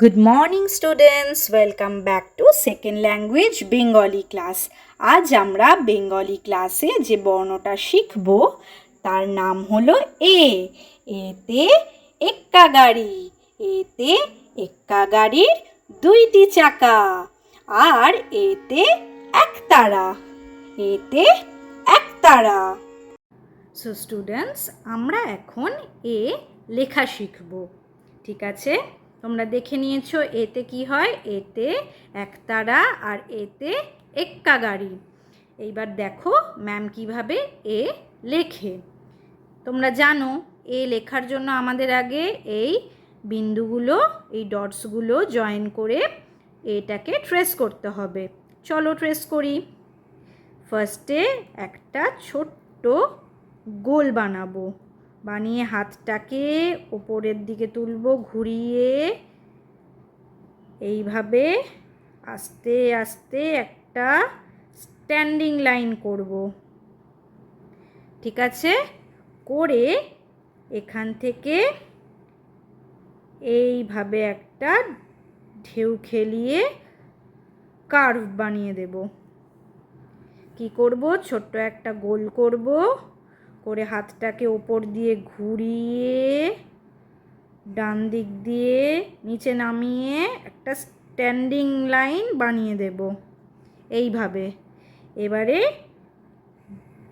Good morning students welcome back to second language Bengali class আজ আমরা Bengali ক্লাসে যে বর্ণটা শিখব, তার নাম হলো এ। এতে এক্কা গাড়ি। এতে এক্কা গাড়ির দুইটি চাকা। আর এতে একতারা এতে একতারা সো স্টুডেন্টস আমরা এখন এ লেখা শিখব। ঠিক আছে? তোমরা দেখে নিয়েছো, এতে কি হয়? এতে একতারা আর এতে এক্কা গাড়ি এইবার দেখো ম্যাম কীভাবে এ লেখে। তোমরা জানো, এ লেখার জন্য আমাদের আগে এই বিন্দুগুলো, এই ডটসগুলো জয়েন করে এটাকে ট্রেস করতে হবে। চলো ট্রেস করি। ফার্স্টে একটা ছোট্ট গোল বানাবো। বানিয়ে হাতটাকে ওপরের দিকে তুলব, ঘুরিয়ে। এইভাবে আস্তে আস্তে একটা স্ট্যান্ডিং লাইন করব। ঠিক আছে? করে এখান থেকে এইভাবে একটা ঢেউ খেলিয়ে কার্ভ বানিয়ে দেব। কি করব? ছোট্ট একটা গোল করব। করে হাতটাকে ওপর দিয়ে ঘুরিয়ে ডান দিক দিয়ে নিচে নামিয়ে একটা স্ট্যান্ডিং লাইন বানিয়ে দেব। এইভাবে। এবারে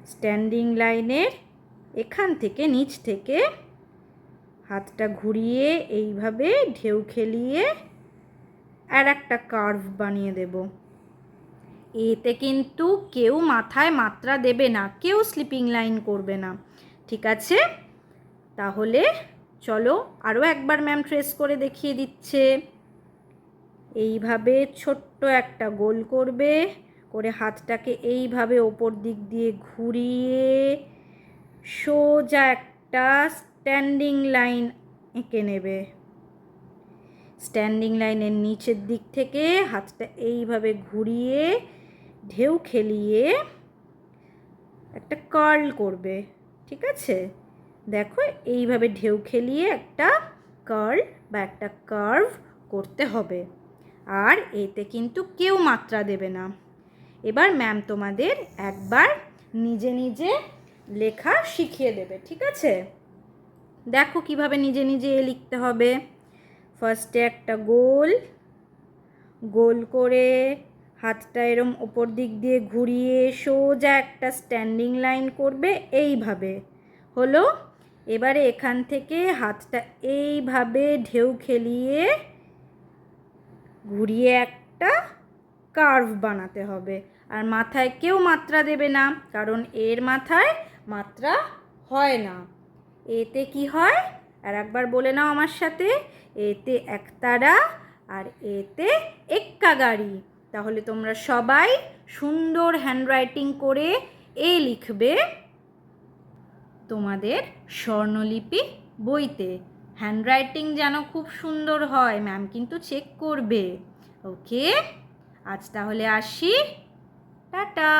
স্ট্যান্ডিং লাইনের এখান থেকে নিচ থেকে হাতটা ঘুরিয়ে এইভাবে ঢেউ খেলিয়ে আর একটা কার্ভ বানিয়ে দেবো। এতে কিন্তু কেউ মাথায় মাত্রা দেবে না, কেউ স্লিপিং লাইন করবে না। ঠিক আছে? তাহলে চলো আরও একবার ম্যাম ট্রেস করে দেখিয়ে দিচ্ছে। এইভাবে ছোট্ট একটা গোল করবে, করে হাতটাকে এইভাবে ওপর দিক দিয়ে ঘুরিয়ে সোজা একটা স্ট্যান্ডিং লাইন এঁকে নেবে। স্ট্যান্ডিং লাইনের নিচের দিক থেকে হাতটা এইভাবে ঘুরিয়ে ঢেউ খেলিয়ে একটা কার্ল করবে, ঠিক আছে? দেখো, এইভাবে ঢেউ খেলিয়ে একটা কার্ল বা একটা কার্ভ করতে হবে। আর এতে কিন্তু কেউ মাত্রা দেবে না। এবার ম্যাম তোমাদের একবার নিজে নিজে লেখা শিখিয়ে দেবে, ঠিক আছে? দেখো কীভাবে নিজে নিজে লিখতে হবে। ফার্স্টে একটা গোল গোল করে হাতটা এরম ওপর দিক দিয়ে ঘুরিয়ে সোজা একটা স্ট্যান্ডিং লাইন করবে এইভাবে। হলো, এবারে এখান থেকে হাতটা এইভাবে ঢেউ খেলিয়ে ঘুরিয়ে একটা কার্ভ বানাতে হবে। আর মাথায় কেউ মাত্রা দেবে না, কারণ এর মাথায় মাত্রা হয় না। এতে কি হয়? আর একবার বলে নাও আমার সাথে, এতে একতারা আর এতে এক্কা গাড়ি তাহলে তোমরা সবাই সুন্দর হ্যান্ডরাইটিং করে এ লিখবে তোমাদের স্বর্ণলিপি বইতে। হ্যান্ডরাইটিং যেন খুব সুন্দর হয় ম্যাম কিন্তু চেক করবে। ওকে আজ তাহলে আসি। টাটা!